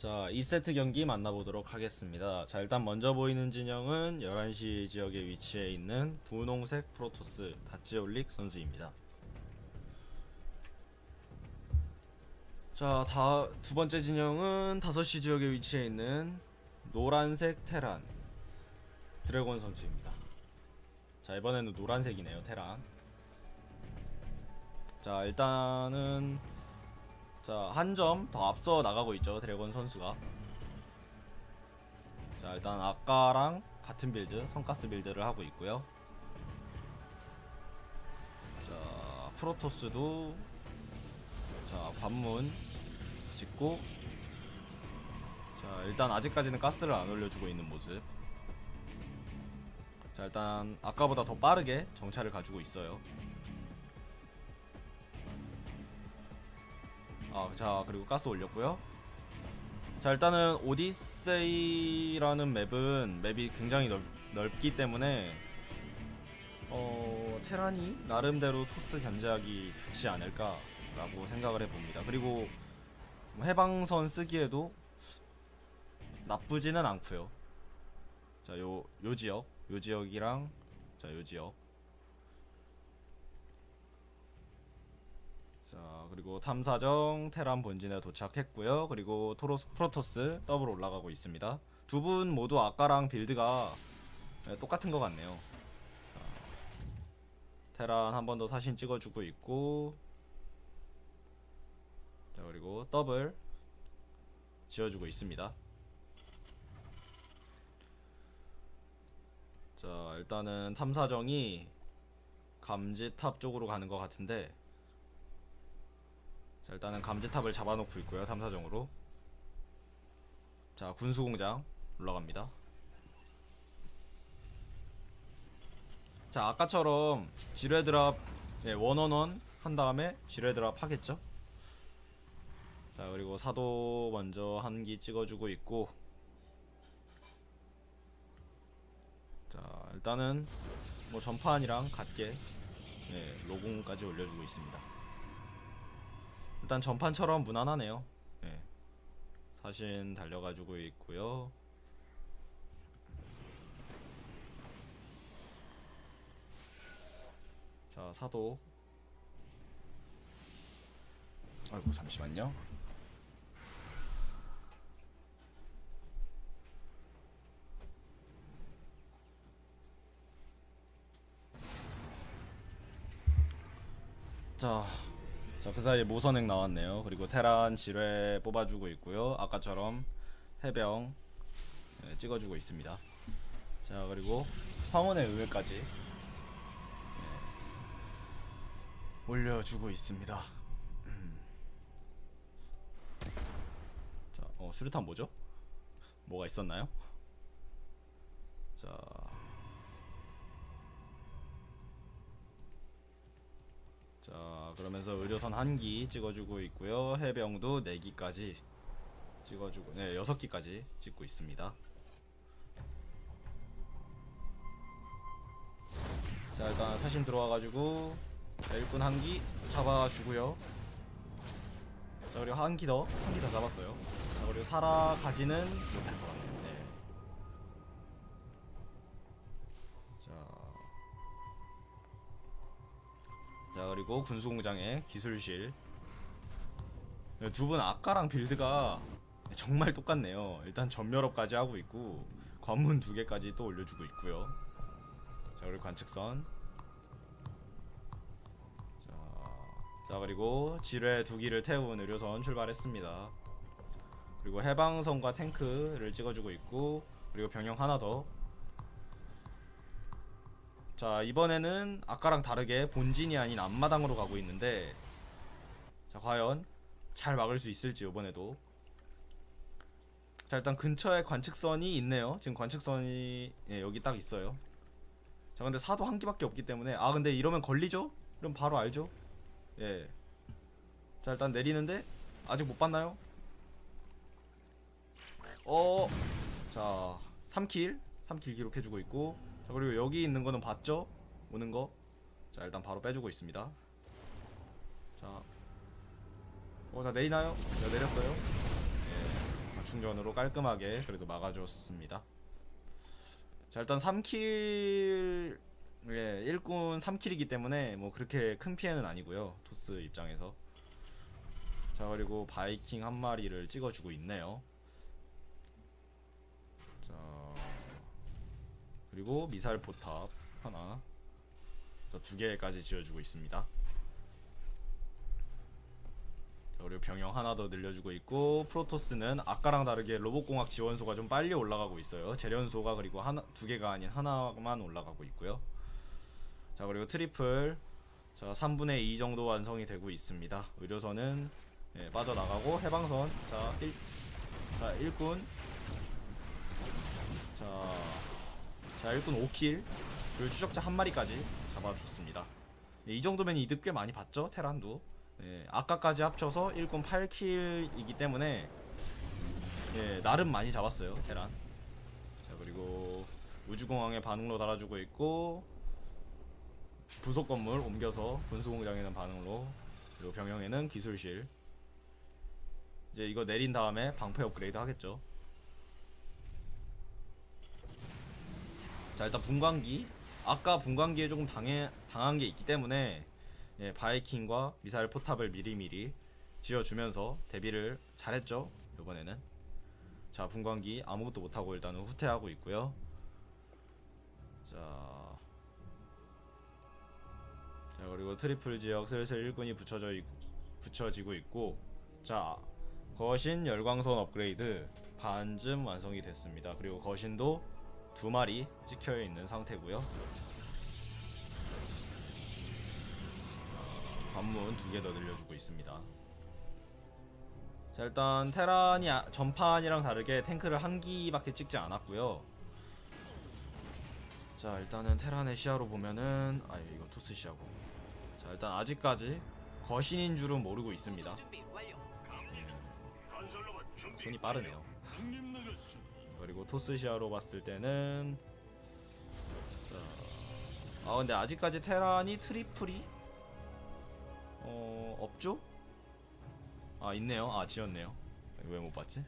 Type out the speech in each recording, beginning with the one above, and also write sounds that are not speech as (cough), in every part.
자, 2세트 경기 만나보도록 하겠습니다. 자, 일단 먼저 보이는 진영은 11시 지역에 위치해 있는 분홍색 프로토스 다찌올릭 선수입니다. 자, 다, 두 번째 진영은 5시 지역에 위치해 있는 노란색 테란 드래곤 선수입니다. 자, 이번에는 노란색이네요, 테란. 자, 일단은 자, 한 점 더 앞서 나가고 있죠, 드래곤 선수가. 자, 일단 아까랑 같은 빌드, 성가스 빌드를 하고 있고요. 자, 프로토스도 자, 관문 짓고 자, 일단 아직까지는 가스를 안 올려주고 있는 모습. 자, 일단 아까보다 더 빠르게 정찰을 가지고 있어요. 아, 자, 그리고 가스 올렸고요. 자, 일단은 오디세이라는 맵은 맵이 굉장히 넓, 넓기 때문에 어, 테란이 나름대로 토스 견제하기 좋지 않을까라고 생각을 해봅니다. 그리고 뭐 해방선 쓰기에도 나쁘지는 않고요. 자, 요, 요 지역, 요 지역이랑 자, 요 지역 자 그리고 탐사정 테란 본진에 도착했고요. 그리고 토로스 프로토스 더블 올라가고 있습니다. 두 분 모두 아까랑 빌드가 네, 똑같은 것 같네요. 자, 테란 한 번 더 사진 찍어주고 있고 자 그리고 더블 지어주고 있습니다. 자 일단은 탐사정이 감지탑 쪽으로 가는 것 같은데 자 일단은 감지탑을 잡아놓고 있고요 탐사정으로. 자 군수공장 올라갑니다. 자 아까처럼 지뢰 드랍 예, 원원원 한 다음에 지뢰 드랍 하겠죠? 자 그리고 사도 먼저 한기 찍어주고 있고. 자 일단은 뭐 전판이랑 같게 예, 로공까지 올려주고 있습니다 일단 전판처럼 무난하네요. 예. 사신 달려가지고 있고요. 자 사도. 아이고 잠시만요. 자, 자, 그 사이에 모선액 나왔네요. 그리고 테란 지뢰 뽑아주고 있고요. 아까처럼 해병 네, 찍어주고 있습니다. 자, 그리고 황혼의 의회까지 네, 올려주고 있습니다. 음. 자, 어, 수류탄 뭐죠? 뭐가 있었나요? 자, 자 그러면서 의료선 한 기 찍어주고 있고요. 해병도 4기까지 찍어주고 네 6기까지 찍고 있습니다. 자 일단 사신 들어와가지고 자, 일꾼 한 기 잡아주고요. 자 그리고 한 기 더 한 기 더 잡았어요. 자 그리고 살아가지는 못할 것 같네요 자 그리고 군수공장의 기술실. 두 분 아까랑 빌드가 정말 똑같네요. 일단 전멸업까지 하고 있고 관문 두 개까지 또 올려주고 있고요. 자 그리고 관측선. 자, 자 그리고 지뢰 두 기를 태운 의료선 출발했습니다. 그리고 해방선과 탱크를 찍어주고 있고 그리고 병영 하나 더 자 이번에는 아까랑 다르게 본진이 아닌 앞마당으로 가고 있는데 자 과연 잘 막을 수 있을지 이번에도 자 일단 근처에 관측선이 있네요 지금 관측선이 예, 여기 딱 있어요 자 근데 사도 한 기밖에 없기 때문에 아 근데 이러면 걸리죠? 그럼 바로 알죠? 예자 일단 내리는데 아직 못 봤나요? 어자 3킬 3킬 기록해주고 있고 자 그리고 여기 있는 거는 봤죠? 오는 거. 자 일단 바로 빼주고 있습니다. 자, 어 자 내리나요? 자 내렸어요. 예, 아, 재충전으로 깔끔하게 그래도 막아줬습니다. 자 일단 3킬 예, 일꾼 3킬이기 때문에 뭐 그렇게 큰 피해는 아니고요. 토스 입장에서. 자 그리고 바이킹 한 마리를 찍어주고 있네요. 그리고 미사일 포탑 하나, 자, 두 개까지 지어주고 있습니다. 자, 그리고 병영 하나 더 늘려주고 있고 프로토스는 아까랑 다르게 로봇공학 지원소가 좀 빨리 올라가고 있어요. 재련소가 그리고 하나 두 개가 아닌 하나만 올라가고 있고요. 자 그리고 트리플 자 3분의 2 정도 완성이 되고 있습니다. 의료선은 예, 빠져나가고 해방선 자 1, 자 1군 자, 자 1군 5킬 그리고 추적자 한 마리까지 잡아줬습니다. 예, 이 정도면 이득 꽤 많이 봤죠 테란도. 예, 아까까지 합쳐서 1군 8킬이기 때문에 예, 나름 많이 잡았어요 테란. 자 그리고 우주공항에 반응로 달아주고 있고 부속 건물 옮겨서 군수공장에는 반응로 그리고 병영에는 기술실. 이제 이거 내린 다음에 방패 업그레이드 하겠죠 자 일단 분광기. 아까 분광기에 조금 당해, 당한 게 있기 때문에 예, 바이킹과 미사일 포탑을 미리미리 지어주면서 대비를 잘했죠 이번에는. 자 분광기 아무것도 못하고 일단은 후퇴하고 있고요. 자, 자 그리고 트리플 지역 슬슬 1군이 붙여져 있, 붙여지고 있고. 자 거신 열광선 업그레이드 반쯤 완성이 됐습니다. 그리고 거신도 두 마리 찍혀 있는 상태고요 관문 두 개 더 늘려주고 있습니다. 자 일단 테란이 아- 전판이랑 다르게 탱크를 한 기밖에 찍지 않았고요. 자 일단은 테란의 시야로 보면은 아 이거 토스 시야고. 자 일단 아직까지 거신인 줄은 모르고 있습니다. 예, 손이 빠르네요. 그리고 토스 시야로 봤을 때는 자, 아 근데 아직까지 테란이 트리플이 어 없죠? 아 있네요. 아 지었네요. 왜 못 봤지?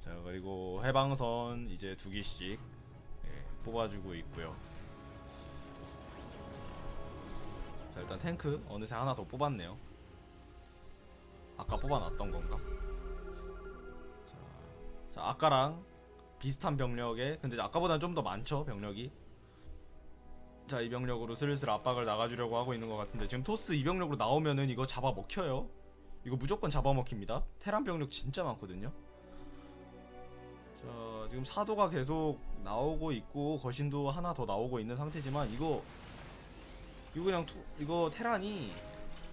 자 그리고 해방선 이제 두 개씩 예, 뽑아주고 있고요. 자 일단 탱크 어느새 하나 더 뽑았네요. 아까 뽑아놨던 건가? 자, 자 아까랑 비슷한 병력에 근데 아까보다는 좀 더 많죠 병력이. 자, 이 병력으로 슬슬 압박을 나가주려고 하고 있는 것 같은데 지금 토스 이 병력으로 나오면은 이거 잡아 먹혀요. 이거 무조건 잡아 먹힙니다. 테란 병력 진짜 많거든요. 자, 지금 사도가 계속 나오고 있고 거신도 하나 더 나오고 있는 상태지만 이거 이거 그냥 토, 이거 테란이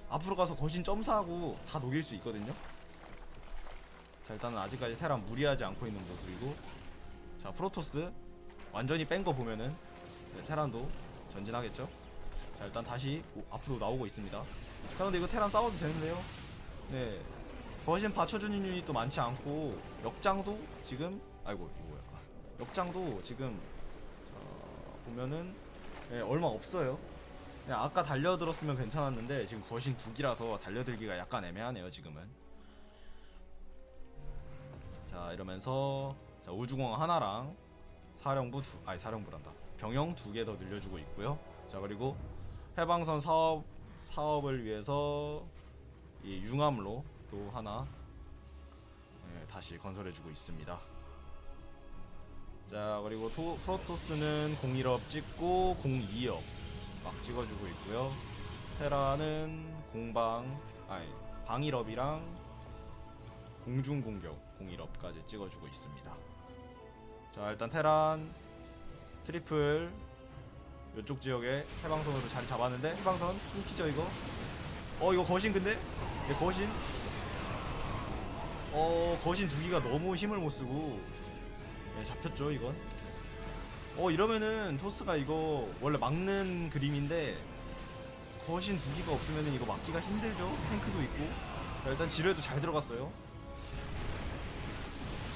앞으로 가서 거신 점사하고 다 녹일 수 있거든요. 자, 일단은 아직까지 테란 무리하지 않고 있는 모습이고 자, 프로토스 완전히 뺀 거 보면은 네, 테란도 전진하겠죠? 자 일단 다시 오- 앞으로 나오고 있습니다. 자 근데 이거 테란 싸워도 되는데요? 네. 거신 받쳐주는 유닛도 많지 않고 역장도 지금 아이고 이거 뭐야. 아, 역장도 지금 자, 보면은 네, 얼마 없어요. 네, 아까 달려들었으면 괜찮았는데 지금 거신 국이라서 달려들기가 약간 애매하네요 지금은. 자 이러면서 자, 우주공항 하나랑 사령부 두 아니 사령부란다 병영 두 개 더 늘려주고 있고요. 자 그리고 해방선 사업 사업을 위해서 이 융암로 또 하나 예, 다시 건설해주고 있습니다. 자 그리고 토, 프로토스는 01업 찍고 02업 막 찍어주고 있고요. 테라는 공방 아니 방일업이랑 공중 공격 01업까지 찍어주고 있습니다. 자 일단 테란 트리플 이쪽 지역에 해방선으로 자리 잡았는데 해방선 끊기죠 이거? 어 이거 거신 근데? 네, 거신. 어 거신 두 기가 너무 힘을 못 쓰고. 네, 잡혔죠 이건. 어 이러면은 토스가 이거 원래 막는 그림인데 거신 두 기가 없으면은 이거 막기가 힘들죠? 탱크도 있고. 자 일단 지뢰도 잘 들어갔어요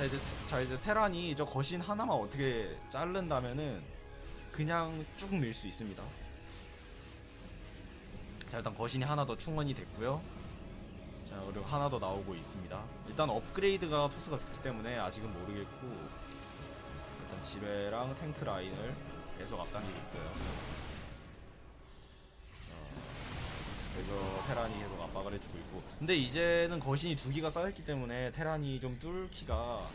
자 이제 자 이제 테란이 저 거신 하나만 어떻게 자른다면은 그냥 쭉 밀 수 있습니다. 자 일단 거신이 하나 더 충원이 됐고요. 자 그리고 하나 더 나오고 있습니다. 일단 업그레이드가 토스가 좋기 때문에 아직은 모르겠고 일단 지뢰랑 탱크 라인을 계속 앞당기고 있어요. 그래서 테란이 계속 압박을 해주고 있고 근데 이제는 거신이 두 기가 쌓였기 때문에 테란이 좀 뚫기가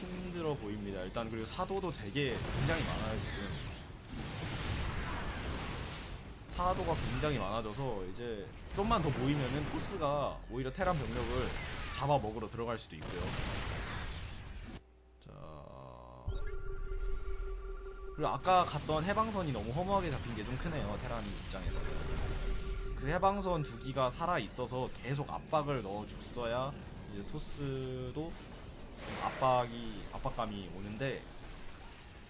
힘들어 보입니다. 일단 그리고 사도도 되게 굉장히 많아요 지금. 사도가 굉장히 많아져서 이제 좀만 더 모이면은 토스가 오히려 테란 병력을 잡아 먹으러 들어갈 수도 있고요. 자 그리고 아까 갔던 해방선이 너무 허무하게 잡힌 게 좀 크네요 테란 입장에서. 그 해방선 두 기가 살아 있어서 계속 압박을 넣어줬어야 이제 토스도 압박이 압박감이 오는데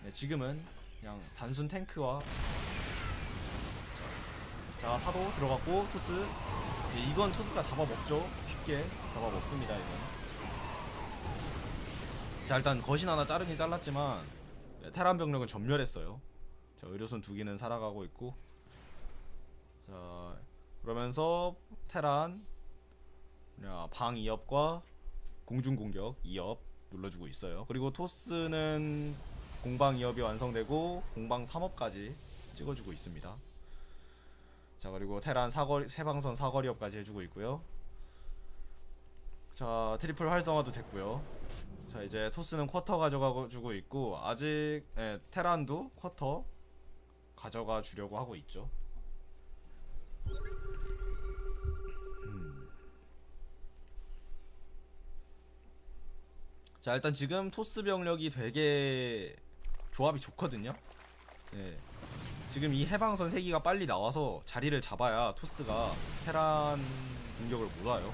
네, 지금은 그냥 단순 탱크와 자 사도 들어갔고 토스. 예, 이건 토스가 잡아먹죠. 쉽게 잡아먹습니다 이건. 자 일단 거신 하나 자르긴 잘랐지만 네, 테란 병력은 전멸했어요. 자 의료선 두 개는 살아가고 있고. 자 그러면서 테란 야, 방 2업과 공중 공격 2업 눌러주고 있어요 그리고 토스는 공방 2업이 완성되고 공방 3업까지 찍어주고 있습니다 자 그리고 테란 사거리 세방선 사거리업까지 해주고 있고요. 자 트리플 활성화도 됐고요. 자 이제 토스는 쿼터 가져가 주고 있고 아직 예, 테란도 쿼터 가져가 주려고 하고 있죠. 자 일단 지금 토스 병력이 되게 조합이 좋거든요. 네. 지금 이 해방선 3기가 빨리 나와서 자리를 잡아야 토스가 테란 공격을 못 와요.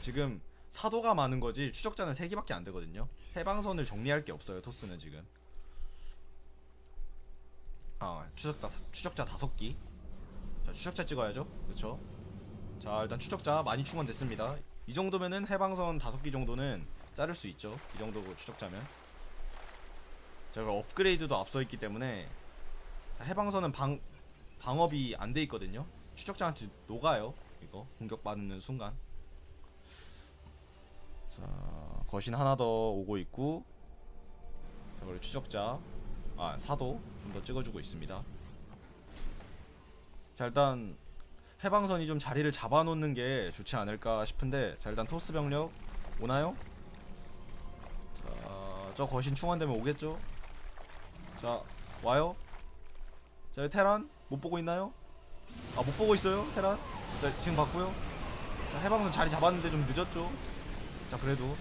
지금 사도가 많은 거지 추적자는 3기밖에 안 되거든요. 해방선을 정리할 게 없어요. 토스는 지금. 아, 추적자 추적자 5기. 자, 추적자 찍어야죠. 그렇죠? 자, 일단 추적자 많이 충원됐습니다. 이 정도면은 해방선 5기 정도는 자를 수 있죠. 이 정도 추적자면. 자, 그리고 업그레이드도 앞서 있기 때문에 해방선은 방 방업이 안 돼 있거든요. 추적자한테 녹아요. 이거 공격받는 순간. 자 거신 하나 더 오고 있고. 자 그리고 추적자 아 사도 좀 더 찍어주고 있습니다. 자 일단 해방선이 좀 자리를 잡아놓는 게 좋지 않을까 싶은데 자 일단 토스 병력 오나요? 자 저 거신 충원되면 오겠죠? 자 와요? 자 테란 못 보고 있나요? 아 못 보고 있어요 테란 자 지금 봤고요 자 해방선 자리 잡았는데 좀 늦었죠 자 그래도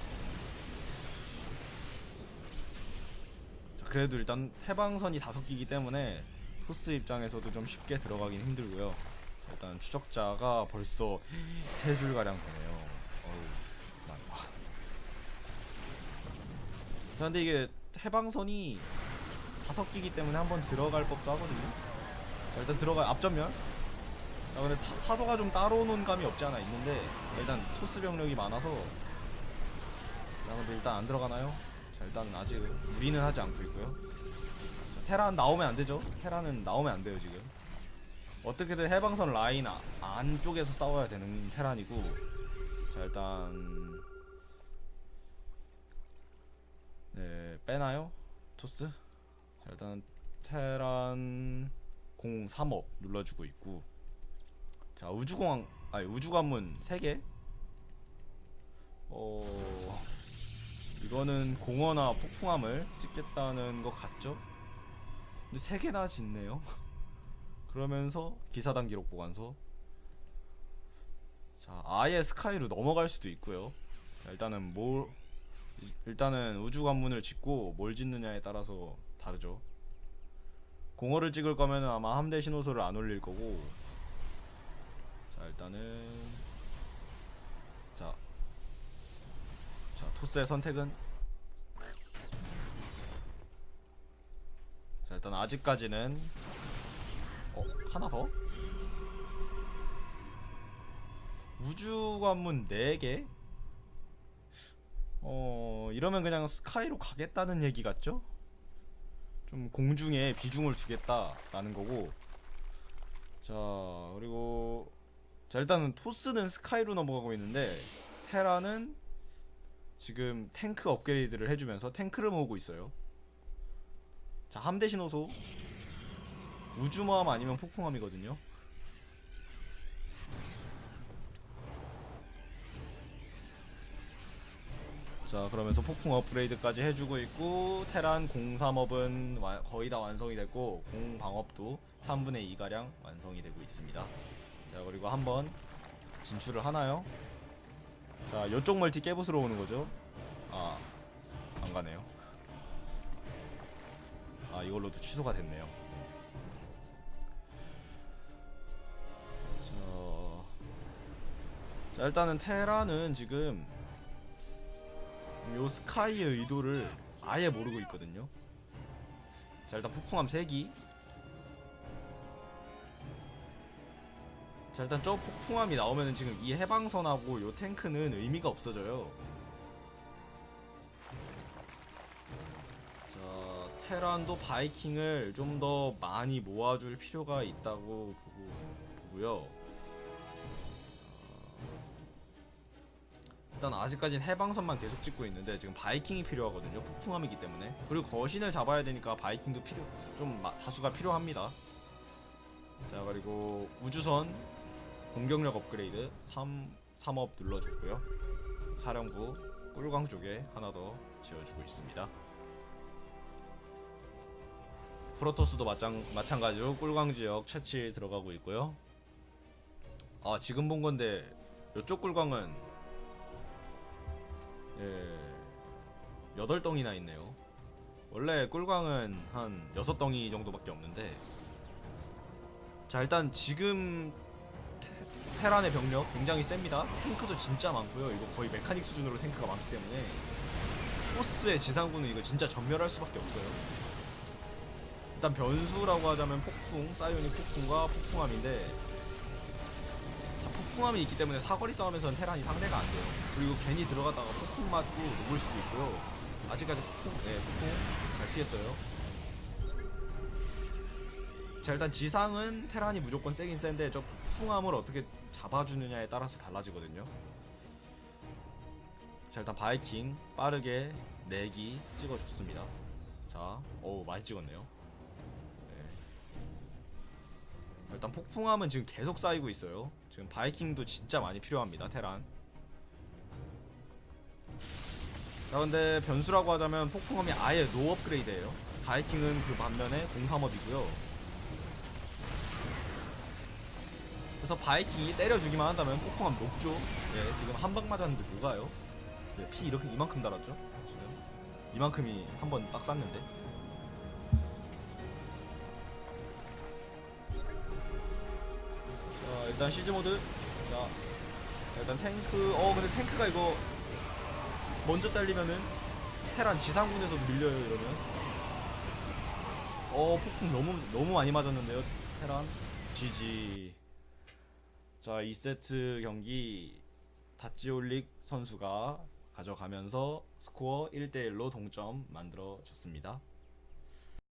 자 그래도 일단 해방선이 다섯 기기 때문에 토스 입장에서도 좀 쉽게 들어가긴 힘들고요 자, 일단 추적자가 벌써 세 줄 가량 되네요 어우 많다 자 근데 이게 해방선이 다섯 기기 때문에 한번 들어갈 법도 하거든요. 자, 일단 들어가 앞전면. 자, 근데 타- 사도가 좀 따로 노는 감이 없지 않아 있는데 일단 토스 병력이 많아서. 자, 근데 일단 안 들어가나요? 자, 일단은 아직 무리는 하지 않고 있고요. 자, 테란 나오면 안 되죠. 테란은 나오면 안 돼요 지금. 어떻게든 해방선 라인 아, 안쪽에서 싸워야 되는 테란이고. 자, 일단 네 빼나요? 토스? 자, 일단 테란 03업 눌러주고 있고 자 우주공항 아니 우주관문 3개 어 이거는 공허나 폭풍함을 찍겠다는 것 같죠? 근데 3개나 짓네요 (laughs) 그러면서 기사단 기록 보관소 자 아예 스카이로 넘어갈 수도 있고요 자 일단은 뭘 일단은 우주 관문을 짓고 뭘 짓느냐에 따라서 다르죠. 공허를 찍을 거면 아마 함대 신호소를 안 올릴 거고. 자 일단은 자, 자 토스의 선택은 자 일단 아직까지는 어 하나 더 우주 관문 4개 어 이러면 그냥 스카이로 가겠다는 얘기 같죠? 좀 공중에 비중을 두겠다라는 거고 자 그리고 자 일단은 토스는 스카이로 넘어가고 있는데 테라는 지금 탱크 업그레이드를 해주면서 탱크를 모으고 있어요. 자 함대 신호소 우주모함 아니면 폭풍함이거든요. 자 그러면서 폭풍 업그레이드까지 해주고 있고 테란 공삼업은 와- 거의 다 완성이 됐고 공방업도 3분의 2 가량 완성이 되고 있습니다. 자 그리고 한번 진출을 하나요? 자 이쪽 멀티 깨부수러 오는 거죠? 아 안 가네요. 아 이걸로도 취소가 됐네요. 자, 자 일단은 테라는 지금 요 스카이의 의도를 아예 모르고 있거든요. 자 일단 폭풍함 3기. 자 일단 저 폭풍함이 나오면은 지금 이 해방선하고 요 탱크는 의미가 없어져요. 자 테란도 바이킹을 좀 더 많이 모아줄 필요가 있다고 보고 보고요. 일단 아직까지는 해방선만 계속 찍고 있는데 지금 바이킹이 필요하거든요. 폭풍함이기 때문에. 그리고 거신을 잡아야 되니까 바이킹도 필요 좀 마- 다수가 필요합니다. 자 그리고 우주선 공격력 업그레이드 3 3업 눌러줬고요. 사령부 꿀광 쪽에 하나 더 지어주고 있습니다. 프로토스도 마찬, 마찬가지로 꿀광 지역 채취 들어가고 있고요. 아 지금 본 건데 이쪽 꿀광은 예, 여덟 덩이나 있네요. 원래 꿀광은 한 여섯 덩이 정도밖에 없는데, 자 일단 지금 테, 테란의 병력 굉장히 셉니다. 탱크도 진짜 많고요. 이거 거의 메카닉 수준으로 탱크가 많기 때문에 포스의 지상군은 이거 진짜 전멸할 수밖에 없어요. 일단 변수라고 하자면 폭풍, 사이오닉 폭풍과 폭풍함인데 자, 폭풍함이 있기 때문에 사거리 싸움에서는 테란이 상대가 안 돼요. 그리고 괜히 들어갔다가 폭풍 맞고 녹을 수도 있고요. 아직까지 폭풍, 네, 폭풍 잘 피했어요. 자, 일단 지상은 테란이 무조건 세긴 센데 저 폭풍함을 어떻게 잡아주느냐에 따라서 달라지거든요. 자, 일단 바이킹 빠르게 내기 찍어줬습니다. 자, 어우 많이 찍었네요. 네. 일단 폭풍함은 지금 계속 쌓이고 있어요. 지금 바이킹도 진짜 많이 필요합니다. 테란. 자 근데 변수라고 하자면 폭풍함이 아예 노 업그레이드예요. 바이킹은 그 반면에 03업이고요. 그래서 바이킹이 때려 주기만 한다면 폭풍함 녹죠. 예, 지금 한 방 맞았는데 녹아요. 네, 피 이렇게 이만큼 달았죠. 지금 이만큼이 한 번 딱 쐈는데. 일단 시즈 모드. 자 일단 탱크. 어 근데 탱크가 이거 먼저 잘리면은 테란 지상군에서도 밀려요 이러면. 어 폭풍 너무 너무 많이 맞았는데요 테란. GG 자 2세트 경기 다찌올릭 선수가 가져가면서 스코어 1대1로 동점 만들어졌습니다